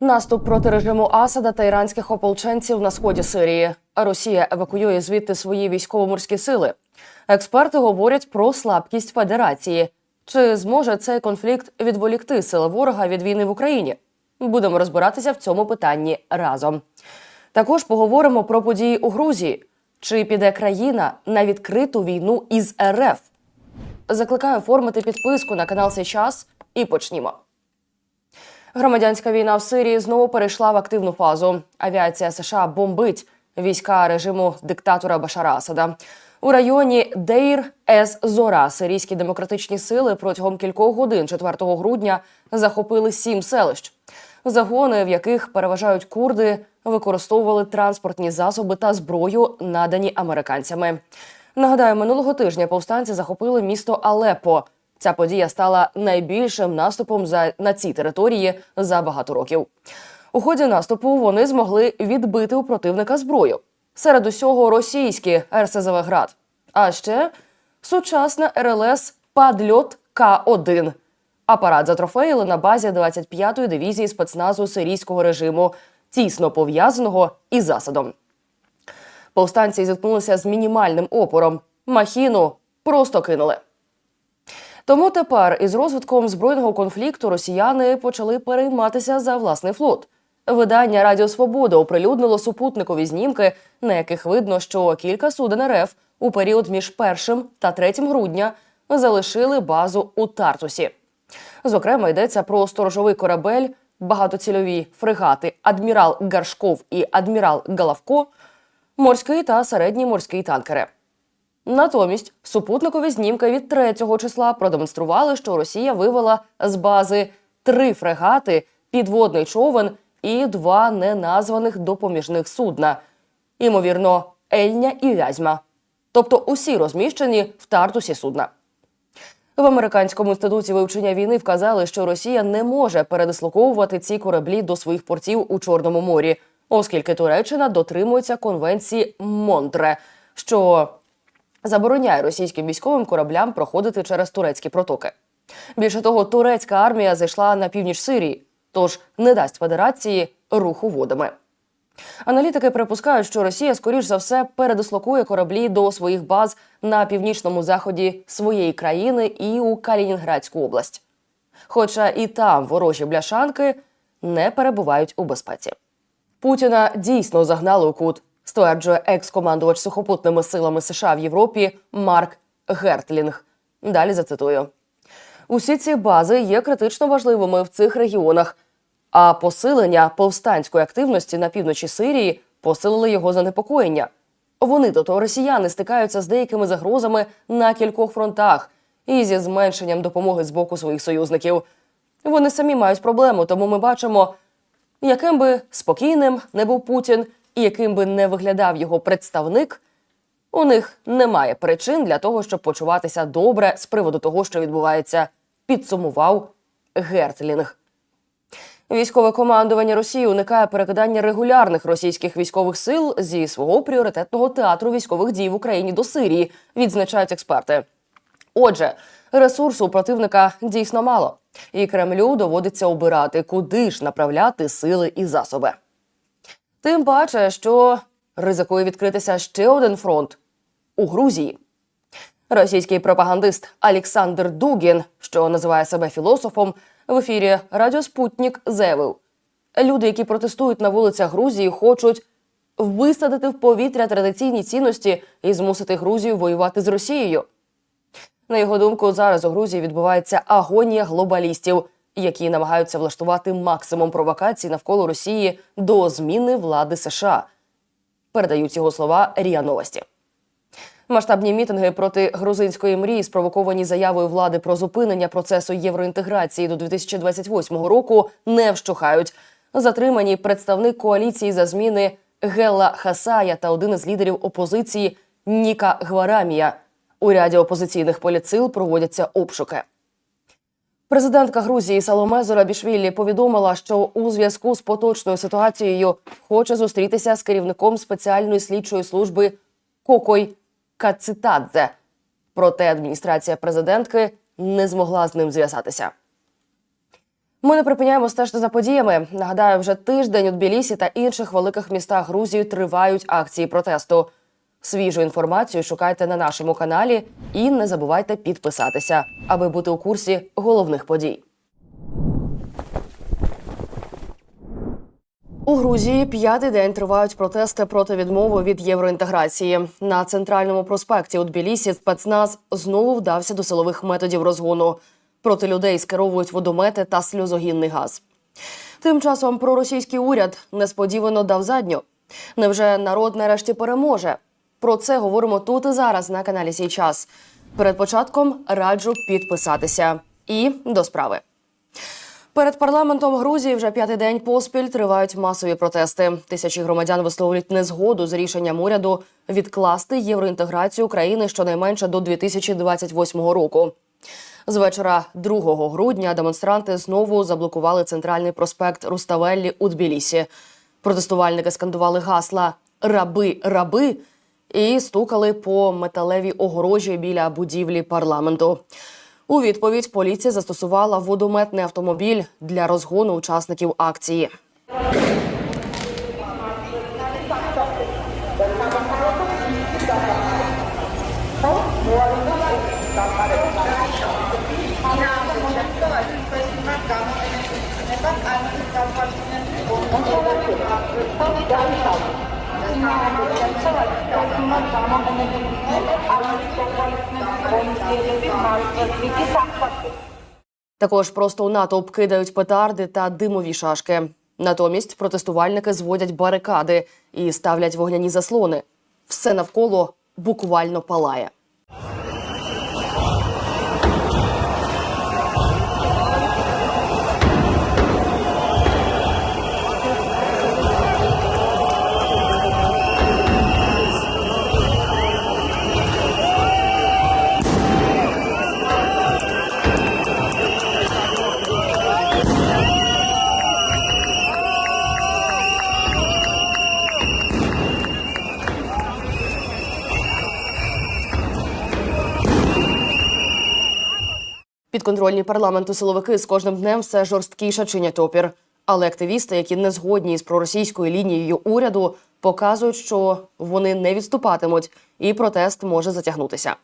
Наступ проти режиму Асада та іранських ополченців на сході Сирії. Росія евакуює звідти свої військово-морські сили. Експерти говорять про слабкість федерації. Чи зможе цей конфлікт відволікти сили ворога від війни в Україні? Будемо розбиратися в цьому питанні разом. Також поговоримо про події у Грузії. Чи піде країна на відкриту війну із РФ? Закликаю оформити підписку на канал Сейчас і почнімо. Громадянська війна в Сирії знову перейшла в активну фазу. Авіація США бомбить війська режиму диктатора Башара Асада. У районі Дейр Ес Зора сирійські демократичні сили протягом кількох годин 4 грудня захопили сім селищ. Загони, в яких переважають курди, використовували транспортні засоби та зброю, надані американцями. Нагадаю, минулого тижня повстанці захопили місто Алеппо. Ця подія стала найбільшим наступом за на цій території за багато років. У ході наступу вони змогли відбити у противника зброю. Серед усього російські РСЗВ «Град». А ще сучасна РЛС Падльот К-1. Апарат затрофеїли на базі 25-ї дивізії спецназу сирійського режиму, тісно пов'язаного із засадом. Повстанці зіткнулися з мінімальним опором. Махіну просто кинули. Тому тепер із розвитком збройного конфлікту росіяни почали перейматися за власний флот. Видання Радіо Свобода оприлюднило супутникові знімки, на яких видно, що кілька суден РФ у період між 1 та 3 грудня залишили базу у Тартусі. Зокрема, йдеться про сторожовий корабель, багатоцільові фрегати Адмірал Гаршков і Адмірал Галавко, морський та середній морський танкери. Натомість супутникові знімки від 3 числа продемонстрували, що Росія вивела з бази три фрегати, підводний човен і два неназваних допоміжних судна, ймовірно, Ельня і Вязьма. Тобто усі розміщені в Тартусі судна. В американському інституті вивчення війни вказали, що Росія не може передислоковувати ці кораблі до своїх портів у Чорному морі, оскільки Туреччина дотримується конвенції Монтре, що забороняє російським військовим кораблям проходити через турецькі протоки. Більше того, турецька армія зайшла на північ Сирії, тож не дасть федерації руху водами. Аналітики припускають, що Росія, скоріш за все, передислокує кораблі до своїх баз на північному заході своєї країни і у Калінінградську область. Хоча і там ворожі бляшанки не перебувають у безпеці. Путіна дійсно загнали у кут, стверджує екс-командувач сухопутними силами США в Європі Марк Гертлінг. Далі зацитую: усі ці бази є критично важливими в цих регіонах. А посилення повстанської активності на півночі Сирії посилили його занепокоєння. Вони, тобто росіяни, стикаються з деякими загрозами на кількох фронтах і зі зменшенням допомоги з боку своїх союзників. Вони самі мають проблему, тому ми бачимо, яким би спокійним не був Путін і яким би не виглядав його представник, у них немає причин для того, щоб почуватися добре з приводу того, що відбувається, підсумував Гертлінг. Військове командування Росії уникає перекидання регулярних російських військових сил зі свого пріоритетного театру військових дій в Україні до Сирії, відзначають експерти. Отже, ресурсу у противника дійсно мало, і Кремлю доводиться обирати, куди ж направляти сили і засоби. Тим паче, що ризикує відкритися ще один фронт у Грузії. Російський пропагандист Олександр Дугін, що називає себе філософом, в ефірі Радіо Спутнік заявив: люди, які протестують на вулицях Грузії, хочуть висадити в повітря традиційні цінності і змусити Грузію воювати з Росією. На його думку, зараз у Грузії відбувається агонія глобалістів, які намагаються влаштувати максимум провокацій навколо Росії до зміни влади США. Передають його слова Ріа Новості. Масштабні мітинги проти грузинської мрії, спровоковані заявою влади про зупинення процесу євроінтеграції до 2028 року, не вщухають. Затримані представник коаліції за зміни Гелла Хасая та один із лідерів опозиції Ніка Гварамія. У ряді опозиційних політсил проводяться обшуки. Президентка Грузії Саломе Зорабішвілі повідомила, що у зв'язку з поточною ситуацією хоче зустрітися з керівником спеціальної слідчої служби Кокой Кацитадзе. Проте адміністрація президентки не змогла з ним зв'язатися. Ми не припиняємо стежити за подіями. Нагадаю, вже тиждень у Тбілісі та інших великих містах Грузії тривають акції протесту. Свіжу інформацію шукайте на нашому каналі і не забувайте підписатися, аби бути у курсі головних подій. У Грузії п'ятий день тривають протести проти відмови від євроінтеграції. На центральному проспекті у Тбілісі спецназ знову вдався до силових методів розгону. Проти людей скеровують водомети та сльозогінний газ. Тим часом проросійський уряд несподівано дав задню. Невже народ нарешті переможе? Про це говоримо тут і зараз на каналі Сій час. Перед початком раджу підписатися. І до справи. Перед парламентом Грузії вже п'ятий день поспіль тривають масові протести. Тисячі громадян висловлюють незгоду з рішенням уряду відкласти євроінтеграцію країни щонайменше до 2028 року. З вечора 2 грудня демонстранти знову заблокували центральний проспект Руставеллі у Тбілісі. Протестувальники скандували гасла Раби, раби і стукали по металевій огорожі біля будівлі парламенту. У відповідь поліція застосувала водометний автомобіль для розгону учасників акції. Також просто у натовп кидають петарди та димові шашки. Натомість протестувальники зводять барикади і ставлять вогняні заслони. Все навколо буквально палає. Підконтрольні парламенту силовики з кожним днем все жорсткіше чинять опір. Але активісти, які не згодні з проросійською лінією уряду, показують, що вони не відступатимуть, і протест може затягнутися.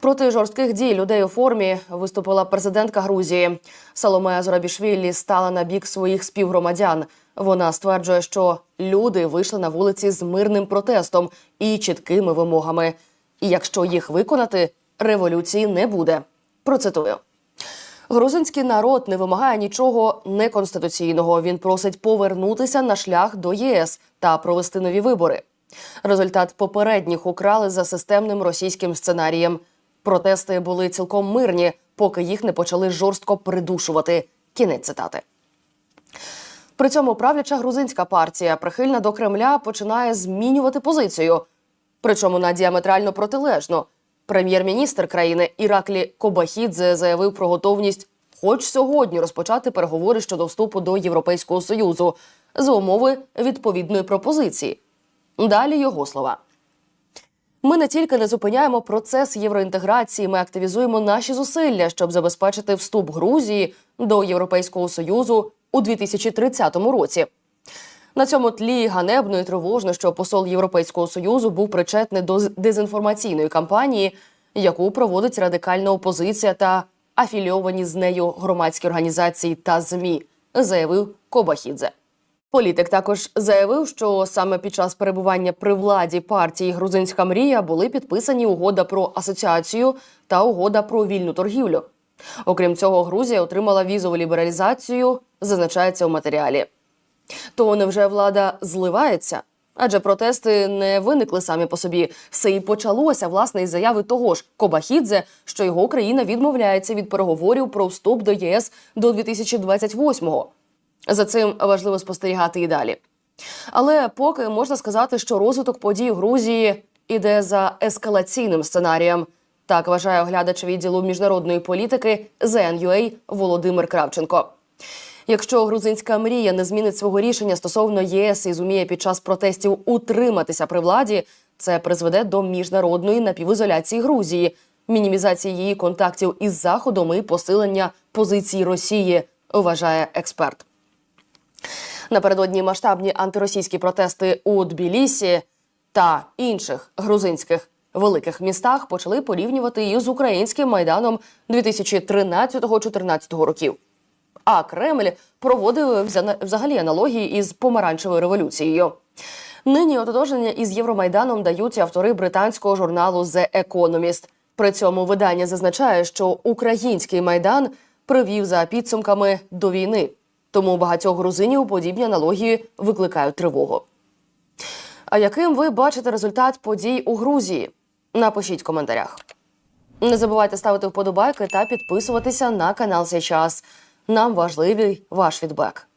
Проти жорстких дій людей у формі виступила президентка Грузії. Саломея Зорабішвілі стала на бік своїх співгромадян. Вона стверджує, що люди вийшли на вулиці з мирним протестом і чіткими вимогами. І якщо їх виконати, революції не буде. Процитую. Грузинський народ не вимагає нічого неконституційного. Він просить повернутися на шлях до ЄС та провести нові вибори. Результат попередніх украли за системним російським сценарієм. Протести були цілком мирні, поки їх не почали жорстко придушувати. Кінець цитати. При цьому правляча грузинська партія, прихильна до Кремля, починає змінювати позицію. Причому на діаметрально протилежну. Прем'єр-міністр країни Іраклі Кобахідзе заявив про готовність хоч сьогодні розпочати переговори щодо вступу до Європейського союзу за умови відповідної пропозиції. Далі його слова. Ми не тільки не зупиняємо процес євроінтеграції, ми активізуємо наші зусилля, щоб забезпечити вступ Грузії до Європейського союзу у 2030 році. На цьому тлі ганебно і тривожно, що посол Європейського союзу був причетний до дезінформаційної кампанії, яку проводить радикальна опозиція та афільовані з нею громадські організації та змі, заявив Кобахідзе. Політик також заявив, що саме під час перебування при владі партії Грузинська мрія були підписані угода про асоціацію та угода про вільну торгівлю. Окрім цього, Грузія отримала візову лібералізацію, зазначається у матеріалі. То невже влада зливається? Адже протести не виникли самі по собі. Все і почалося власне із заяви того ж Кобахідзе, що його країна відмовляється від переговорів про вступ до ЄС до 2028-го. За цим важливо спостерігати і далі. Але поки можна сказати, що розвиток подій у Грузії іде за ескалаційним сценарієм. Так вважає оглядач відділу міжнародної політики ЗНЮА Володимир Кравченко. Якщо грузинська мрія не змінить свого рішення стосовно ЄС і зуміє під час протестів утриматися при владі, це призведе до міжнародної напівізоляції Грузії, мінімізації її контактів із Заходом і посилення позиції Росії вважає експерт. Напередодні масштабні антиросійські протести у Тбілісі та інших грузинських великих містах почали порівнювати із українським майданом 2013-2014 років. А Кремль проводив взагалі аналогії із помаранчевою революцією. Нині ототожнення із Євромайданом дають автори британського журналу The Economist. При цьому видання зазначає, що український майдан привів за підсумками до війни. Тому багатьох грузинів подібні аналогії викликають тривогу. А яким ви бачите результат подій у Грузії? Напишіть в коментарях. Не забувайте ставити вподобайки та підписуватися на канал «Сей час. Нам важливий ваш фідбек.